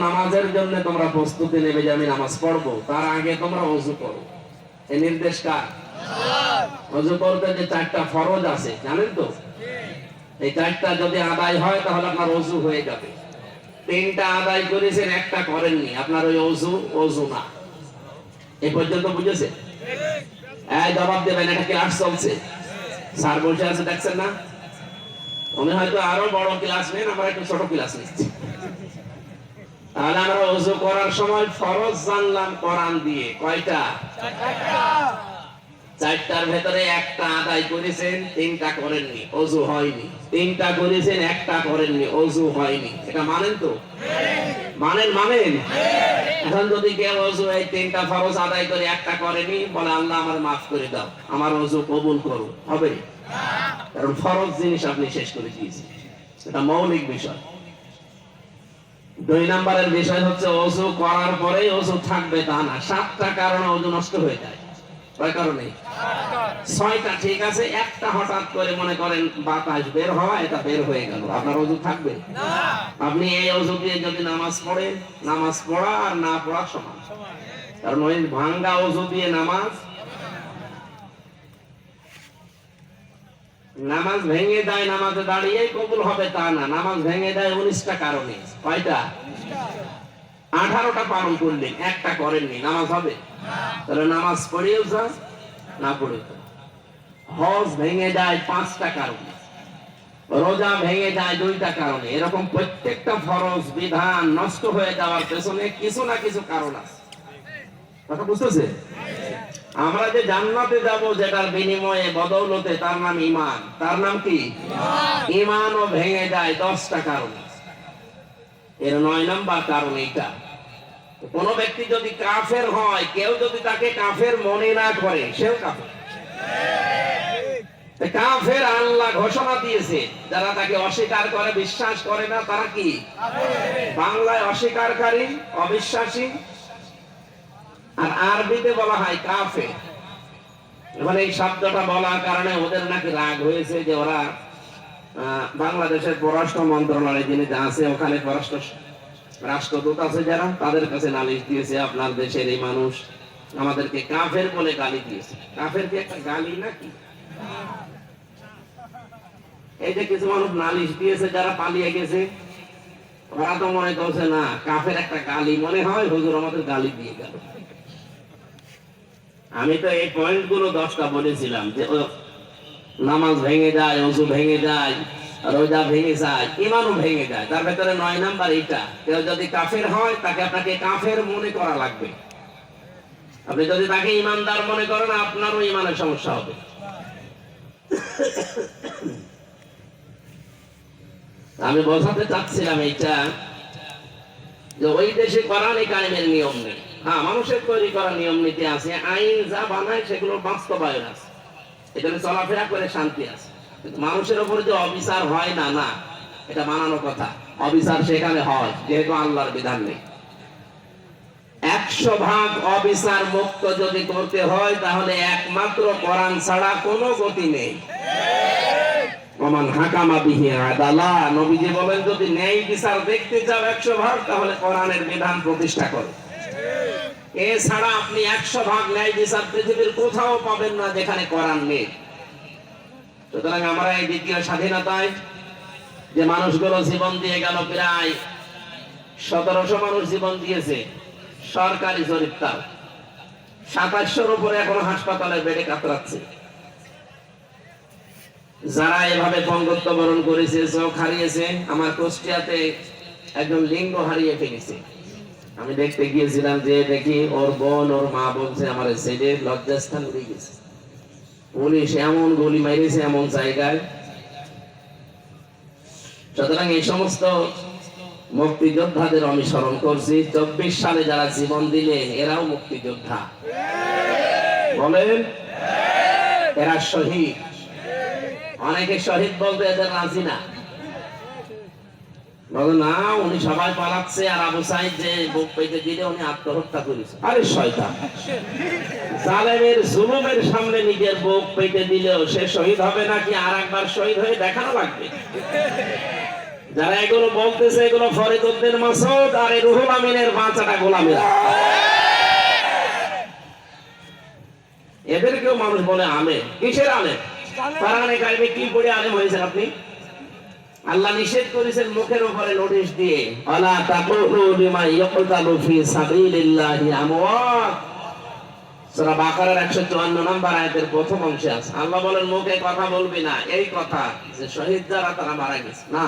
নামাজের জন্য তোমরা প্রস্তুতি নেবে যে আমি নামাজ তার আগে তোমরা করো। এই নির্দেশটা করতে যে চারটা ফরজ আছে, জানেন তো? এই চারটা যদি আদায় হয় তাহলে আপনার ওযু হয়ে যাবে। তিনটা আদায় করেছেন, একটা করেননি, আপনার ওই অজু অজু না। এই পর্যন্ত বুঝেছে? এই জবাব দেবেন, এটা ক্লাস চলছে। স্যার বসে আছে, দেখছেন না? উনি হয়তো আরও বড় ক্লাস নেন, আমরা একটু ছোট ক্লাস নিচ্ছি। তাহলে আমরা অজু করার সময় ফরজ জানলাম, কোরআন দিয়ে। কয়টা? চারটার ভেতরে একটা আদায় করেছেন, তিনটা করেননি অজু হয়নি। তিনটা করেছেন, একটা করেননি অজু হয়নি। এটা মানেন তো? মানেন মানেন? এখন যদি কেউ অজু এই তিনটা ফরজ আদায় করে, একটা করেনি, বলে আল্লাহ আমার মাফ করে দাও। আমার অজু কবুল করো। হবে? কারণ ফরজ জিনিস আপনি শেষ করে দিয়েছেন। এটা মৌলিক বিষয়। দুই নাম্বারের বিষয় হচ্ছে অজু করার পরে অজু থাকবে তা না। সাতটা কারণে অজু নষ্ট হয়ে যায়। কয় কারণে ছয়টা ঠিক আছে একটা হঠাৎ করে মনে করেন বাতাস বের হওয়া এটা বের হয়ে গেল। আপনার অজু থাকবে? আপনি এই অজু দিয়ে যদি নামাজ পড়েন নামাজ পড়া আর না পড়া সমান। কারণ ওই ভাঙ্গা অজু দিয়ে নামাজ নামাজ ভেঙে দেয় নামাজে দাঁড়িয়ে কবুল হবে তা না। নামাজ ভেঙে দেয় উনিশটা কারণে। কয়টা? আঠারোটা পালন করলেন একটা করেননি নামাজ হবে? তাহলে নামাজ পড়েও যা না পড়ে হজ ভেঙে যায় পাঁচটা কারণে। রোজা ভেঙে যায় দুইটা কারণে। এরকম প্রত্যেকটা ফরজ বিধান নষ্ট হয়ে যাওয়ার পেছনে কিছু না কিছু কারণ আছে। কথা বুঝতেছে? আমরা যে জান্নাতে যাব যেটার বিনিময়ে বদৌলতে তার নাম ইমান তার নাম কি? ইমানও ভেঙে যায় দশটা কারণে। এর নয় নাম্বার কারণ এইটা। কোন ব্যক্তি যদি কাফের হয়, কেউ যদি তাকে কাফের মনে না করে, সেও কাফের। কাফের আল্লাহ ঘোষণা দিয়েছে, যারা তাকে অস্বীকার করে, বিশ্বাস করে না, তারা কি? বাংলায় অস্বীকারী অবিশ্বাসী। আর আরবিতে বলা হয় কাফে মানে এই শব্দটা বলার কারণে ওদের নাকি রাগ হয়েছে যে ওরা বাংলাদেশের পররাষ্ট্র মন্ত্রণালয় যিনি আছে, ওখানে পররাষ্ট্র রাষ্ট্রদূত আছে যারা, তাদের কাছে নালিশ দিয়েছে, আপনার দেশের এই মানুষ আমাদেরকে কাফের বলে গালি দিয়েছে। কাফের কি একটা গালি নাকি? এই যে কিছু মানুষ নালিশ দিয়েছে, যারা পালিয়ে গেছে, ওরা তো মনে করছে, না, কাফের একটা গালি মনে হয়, হুজুর আমাদের গালি দিয়ে গেল। আমি তো এই পয়েন্টগুলো দশটা বলেছিলাম যে নামাজ ভেঙে যায়, অজু ভেঙে যায় রোজা ভেঙে যায় ইমানও ভেঙে যায়। তার ভেতরে নয় নাম্বার এইটা, কেউ যদি কাফের হয়, তাকে আপনাকে কাফের মনে করা লাগবে। আপনি যদি তাকে ইমানদার মনে করেন, আপনারও ইমানের সমস্যা হবে। আমি বোঝাতে চাচ্ছিলাম এইটা, যে ওই দেশে কোরআনে কায়েমের নিয়ম নেই। হ্যাঁ মানুষের তৈরি করা নিয়ম নীতি আছে, আইন যা বানায় সেগুলোর বাস্তবায়ন আছে। এখানে চলাফেরা করে শান্তি আছে। মানুষের উপরে যে অবিচার হয় না না, এটা বানানো কথা। অবিচার সেখানে হয়, যেহেতু আল্লাহর বিধান নেই। একশো ভাগ অবিচার মুক্ত যদি করতে হয়, তাহলে একমাত্র কোরআন ছাড়া কোনো গতি নেই। হাকামা বিহি আদালা, নবীজি বলেন, যদি ন্যায় বিচার দেখতে একশো ভাগ, তাহলে কোরআনের বিধান প্রতিষ্ঠা করো। এছাড়া আপনি একশো ভাগ ন্যায় বিচার পৃথিবীর কোথাও পাবেন না যেখানে কোরআন নেই। সুতরাং আমরা এই দ্বিতীয় স্বাধীনতায় যে মানুষগুলো জীবন দিয়ে গেল প্রায় সতেরোশো মানুষ জীবন দিয়েছে, সরকারি জরিপ তাও সাতাশশোর উপরে এখনও হাসপাতালে বেডে কাতরাচ্ছে। যারা এভাবে পঙ্গত্ব বরণ করেছে, চোখ হারিয়েছে, আমার কুষ্টিয়াতে একজন লিঙ্গ হারিয়ে ফেলেছে। আমি দেখতে গিয়েছিলাম যে দেখি ওর বোন, ওর মা বলছে, আমার ছেলে লজ্জাস্থান উড়ে গেছে। পুলিশ এমন গুলি মেরেছে এমন জায়গায়। সুতরাং এই সমস্ত মুক্তিযোদ্ধাদের অনুসরণ করছি, চব্বিশ সালে যারা জীবন দিলে এরাও মুক্তিযোদ্ধা। বলেন? এরা শহীদ। অনেকে শহীদ বলতে এদের রাজি না। বলে না উনি সবাই পালাচ্ছে। আর আবু সাইদ যে বুক পেতে দিলে উনি আত্মহত্যা করেছে। আরে শয়তান। জালেমের জুলুমের সামনে নিজের বুক পেতে দিলেও সে শহীদ হবে নাকি আর একবার শহীদ হয়ে দেখানো লাগবে? যারা এগুলো বলতেছে এগুলো ফরিদুদ্দিন মাসুদ আর রুহুল আমিনের বাঁচাটা গোলামেরা। এদেরকেও মানুষ বলে আলে কিসের আলে পারানে গাইবে কি পড়ে আলেম হয়েছেন আপনি? আল্লাহ নিষেধ করেছেন মুখের উপরে নোটিশ দিয়ে আলা তাকুলু লিমা ইয়াকতালু ফি সাবিলিল্লাহি আমওয়াত। সূরা বাকারার 154 নম্বর আয়াতের প্রথম অংশে আছে। আল্লাহ বলেন, মুখে কথা বলবি না, এই কথা যে শহীদ যারা তারা মারা গেছে। না।